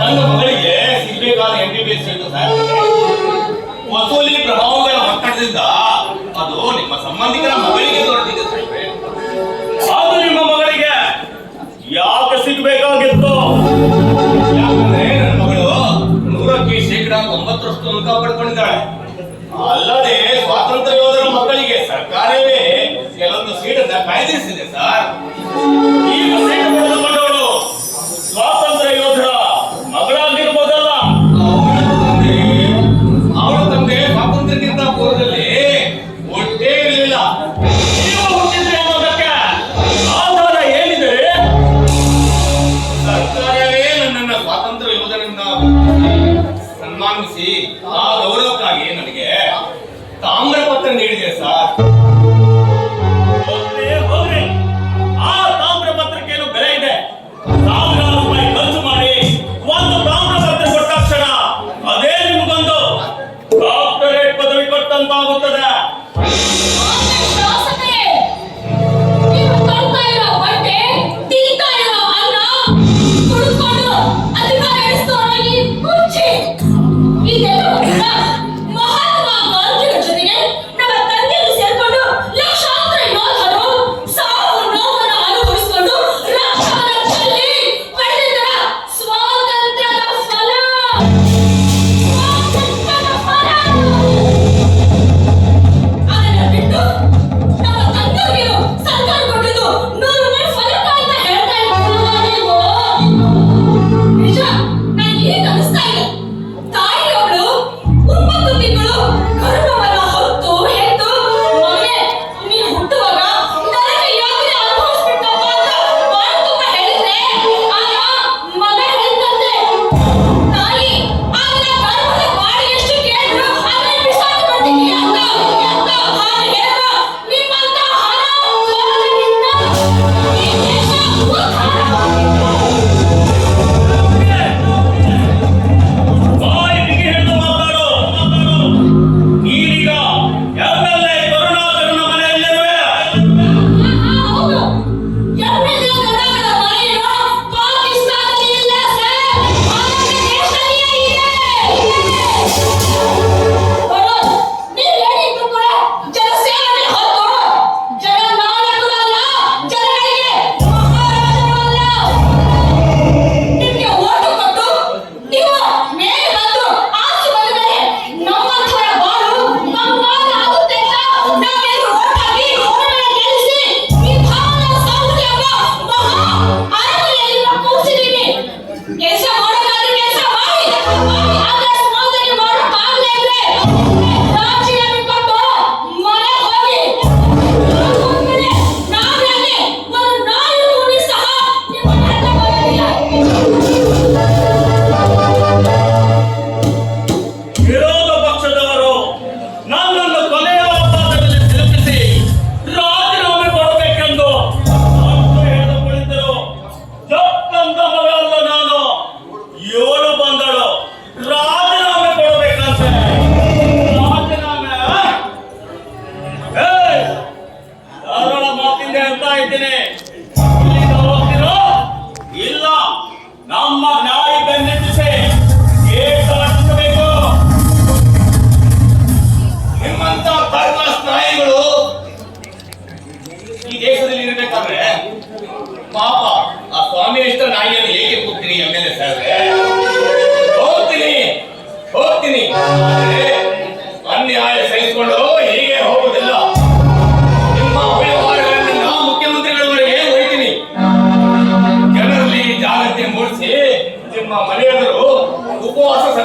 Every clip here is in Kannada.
ನನ್ನ ಮಗಳಿಗೆ ಸಿಗಬೇಕಾದ ಎಂ ಬಿ ಬಿ ಎಸ್ ವಸೂಲಿ ಪ್ರಭಾವಗಳ ಒತ್ತಡದಿಂದ ಅದು ನಿಮ್ಮ ಸಂಬಂಧಿಕರ ಮಗಳಿಗೆ ದೊರೆತಿದೆ ಅದು ನಿಮ್ಮ ಮಗಳಿಗೆ ಯಾಕೆ ಸಿಗ್ಬೇಕಾಗಿತ್ತು? ಯಾಕಂದ್ರೆ ನನ್ನ ಮಗಳು ನೂರಕ್ಕೆ ಶೇಕಡ ತೊಂಬತ್ತರಷ್ಟು ಅಂಕ ಪಡ್ಕೊಂಡಿದ್ದಾಳೆ. ಅಲ್ಲದೆ ಸ್ವಾತಂತ್ರ್ಯ ಯೋಧರ ಮಕ್ಕಳಿಗೆ ಸರ್ಕಾರವೇ ಕೆಲವೊಂದು ಸೀಟನ್ನ ಕಾಯ್ದಿರಿಸಿದೆ ಸರ್. ಈಗ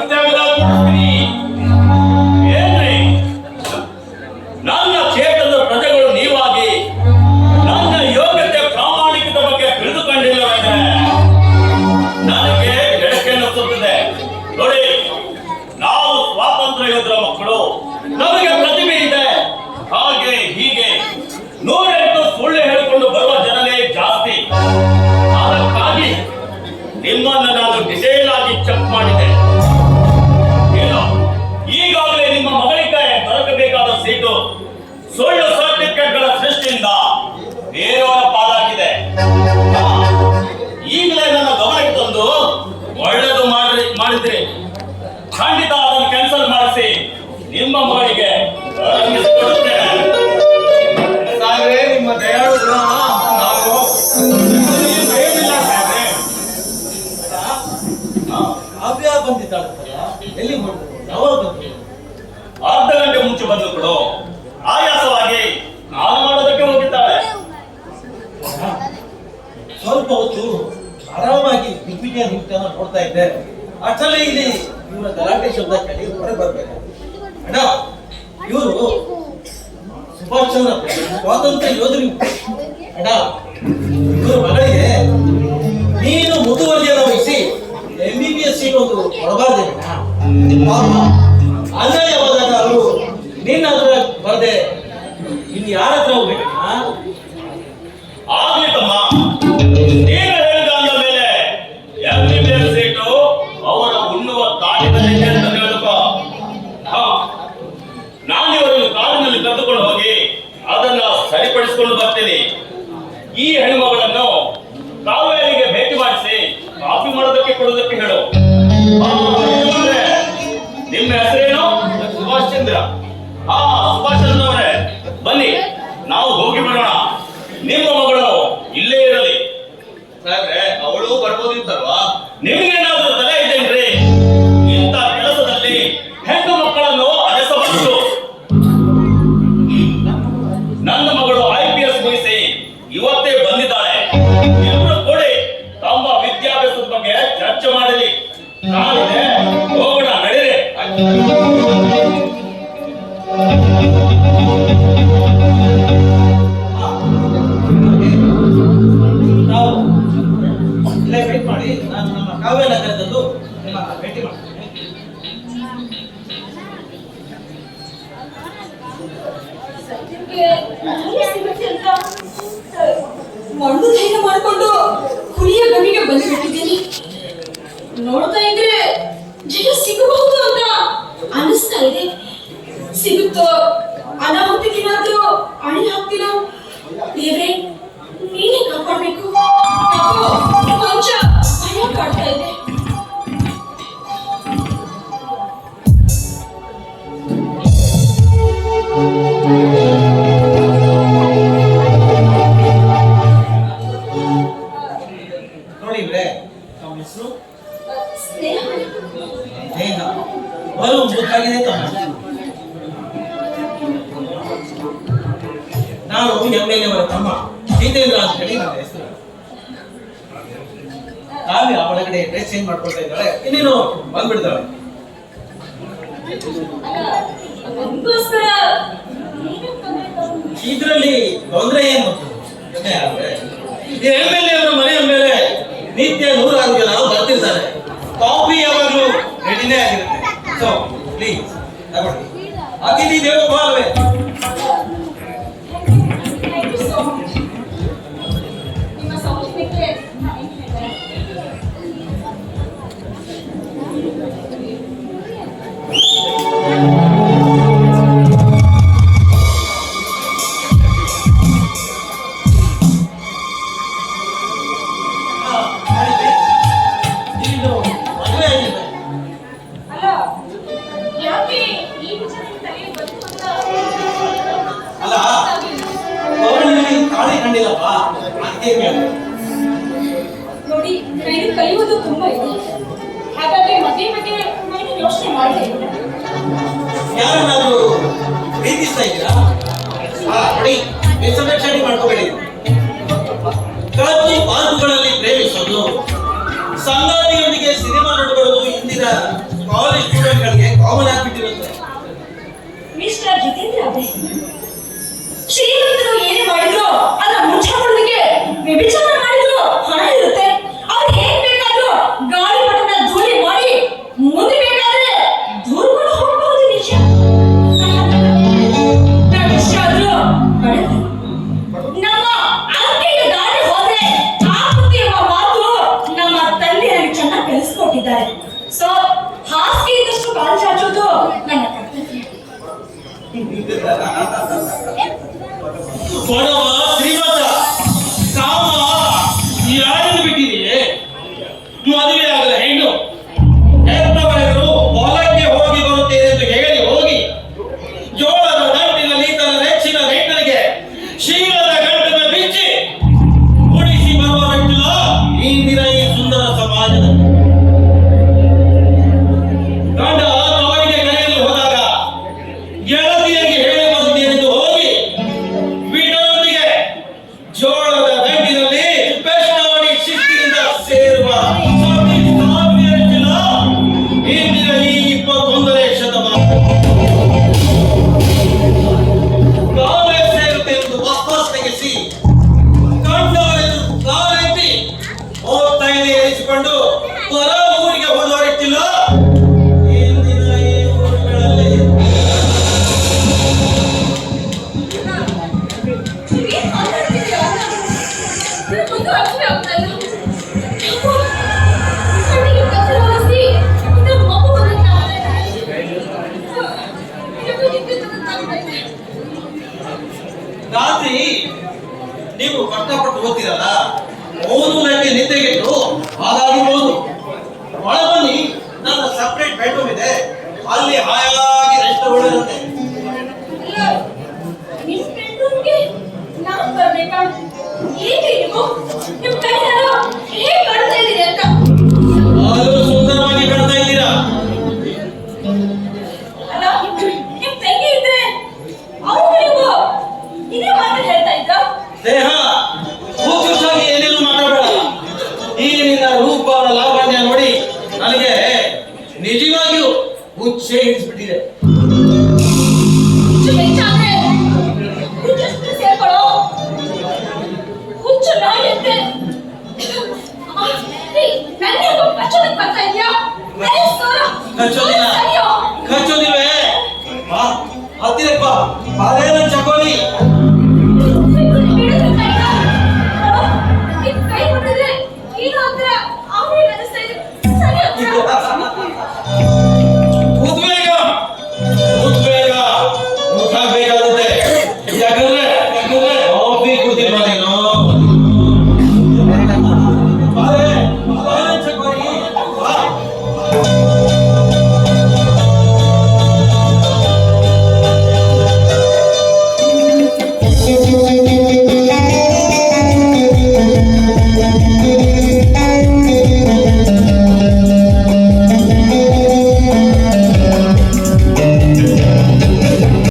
devil of ಕಾವ್ಯ ಬಂದಿದ್ದಾಳಲ್ಲ ಎಲ್ಲಿ ಹೊರಟು? ಯಾವಾಗ ಬಂದ್ರು ಅರ್ಧ ಗಂಟೆ ಮುಂಚೆ ಬಂದು ಕೊಡು ಆಯಾಸವಾಗಿ ನಾನು ಮಾಡೋದಕ್ಕೆ ಹೋಗಿದ್ದಾಳೆ. ಸ್ವಲ್ಪ ಹೊತ್ತು ಆರಾಮಾಗಿ ದಿಗ್ವಿಜಯ ನೃತ್ಯನ ನೋಡ್ತಾ ಇದ್ದೆ. ಅಷ್ಟರಲ್ಲಿ ಇಲ್ಲಿ ಇವರ ಗಲಾಟೆ ಶಬ್ದ ಕೇಳಿ ಹೊರಗೆ ಬರ್ಬೇಕು. ಅಣ್ಣ ಇವರು ಸುಭಾಷ್ ಚಂದ್ರ ಸ್ವಾತಂತ್ರ್ಯ ಯೋಧರು ಅಣ್ಣ ಇವರು ಮಗಳಿಗೆ ಪಾಪ ಅನ್ಯಾಯವಾದಾಗ ಅವರು ನಿನ್ನ ಹತ್ರ ಬರದೆ ಇನ್ನು ಯಾರ ಹತ್ರ ಹೋಗ್ಬೇಕಣ್ಣ ಆಗ್ಲಿ ತಮ್ಮ ನೀನು ಮೇಲೆ ಎಂಬಿಬಿಎಸ್ ಸೀಟು ಅವರ ಉಣ್ಣುವ ತಾಳಿನಲ್ಲಿ ಅಂತ ಹಾ ನಾನು ಇವರನ್ನು ಕಾರಿನಲ್ಲಿ ಕರೆದುಕೊಂಡು ಹೋಗಿ ಅದನ್ನ ಸರಿಪಡಿಸಿಕೊಂಡು ಬರ್ತೀನಿ ಈ ಹೆಣ್ಣುಮಗಳನ್ನು ಕಾವೇರಿಗೆ ಭೇಟಿ ಮಾಡಿಸಿ ಕಾಫಿ ಮಾಡೋದಕ್ಕೆ ಕೊಡೋದಕ್ಕೆ ಹೇಳು. ಸುಭಾಷ್ ಚಂದ್ರ. ಹಾ ಸುಭಾಷ್ ಚಂದ್ರ ಅವರೇ ಬನ್ನಿ. ನಾವು ಹೋಗಿ ಮಣ್ಣು ಧೈರ್ಯ ಮಾಡಿಕೊಂಡು ಹುಲಿಯ ಬಂದು ಬಿಟ್ಟಿದ್ದೀನಿ. ನೋಡ್ತಾ ಇದ್ರೆ ಜಯ ಸಿಗಬಹುದು ಅಂತ ಅನಿಸ್ತಾ ಸಿಗುತ್ತೋ? ಅನಾಹುತಕ್ಕೇನಾದ್ರೂ ಅಣಿ ಹಾಕ್ತೀನೋ ದೇವ್ರೆ, ನೀನೇ ಕಾಪಾಡ್ಬೇಕು. ಕೊಂಚ ಭಯ ಕಾಡ್ತಾ ಇದೆ. ನೋಡಿ ಇದರಲ್ಲಿ ತೊಂದರೆ ಏನು ಎಂ ಎಲ್ ಅವರ ಮನೆಯ ಮೇಲೆ ನಿತ್ಯ ನೂರಾರು ಜನ ಬರ್ತಿರ್ತಾರೆ. ಕಾಫಿ ಯಾವಾಗಲೂ ರೆಡಿನೇ ಆಗಿರುತ್ತೆ. ಸೊ ಪ್ಲೀಸ್ ಅತಿಥಿ ದೇವೋಭಾವವೇ ಯಾರನ್ನಾದ್ರೂ ಪ್ರೀತಿಸ್ತಾ ಇದ್ದೀರಾ? ನೋಡಿ ಮಿಸ್ಅಂಡರ್ಸ್ಟ್ಯಾಂಡಿಂಗ್ ಮಾಡ್ಕೋಬೇಡಿ. ರಾತ್ರಿ ಪಾರ್ಕ್ಗಳಲ್ಲಿ ಪ್ರೇಮಿಸೋದು, ಸಂಗಾತಿಯೊಂದಿಗೆ ಸಿನಿಮಾ ನೋಡ್ಕೊಳ್ಳೋದು ಇಂದಿನ ಕಾಲೇಜ್ ಸ್ಟೂಡೆಂಟ್ಗಳಿಗೆ ಕಾಮನ್ ಆಗ್ಬಿಟ್ಟಿರುತ್ತೆ. ಮಿಸ್ಟರ್ ಜಿತೇಂದ್ರ ಶ್ರೀಮಂತರು ಏನು ಮಾಡಿದ್ರು ಅದರ ಮುಂಚೆ ವಿಭಿನ್ನ ರಾತ್ರಿ ನೀವು ಕಷ್ಟಪಟ್ಟು ಓದ್ತಿರಲ್ಲ ಓದು ನನಗೆ ನಿದ್ದೆಗೆಟ್ಟು ಹಾಗಾಗಿ ಓದು ಒಳಬನ್ನಿ ನನ್ನ ಸಪ್ರೇಟ್ ಬೆಡ್ರೂಮ್ ಇದೆ. ಅಲ್ಲಿ ಹಾಯಾಗಿ ರೆಸ್ಟ್ ತಗೊಳ್ಳಿರುತ್ತೆ ನಿಮ್ಮ ಬೆಡ್ರೂಮ್ಗೆ ನಾನು ಬರಬೇಕಾ? ಏಕೆ ನೀವು?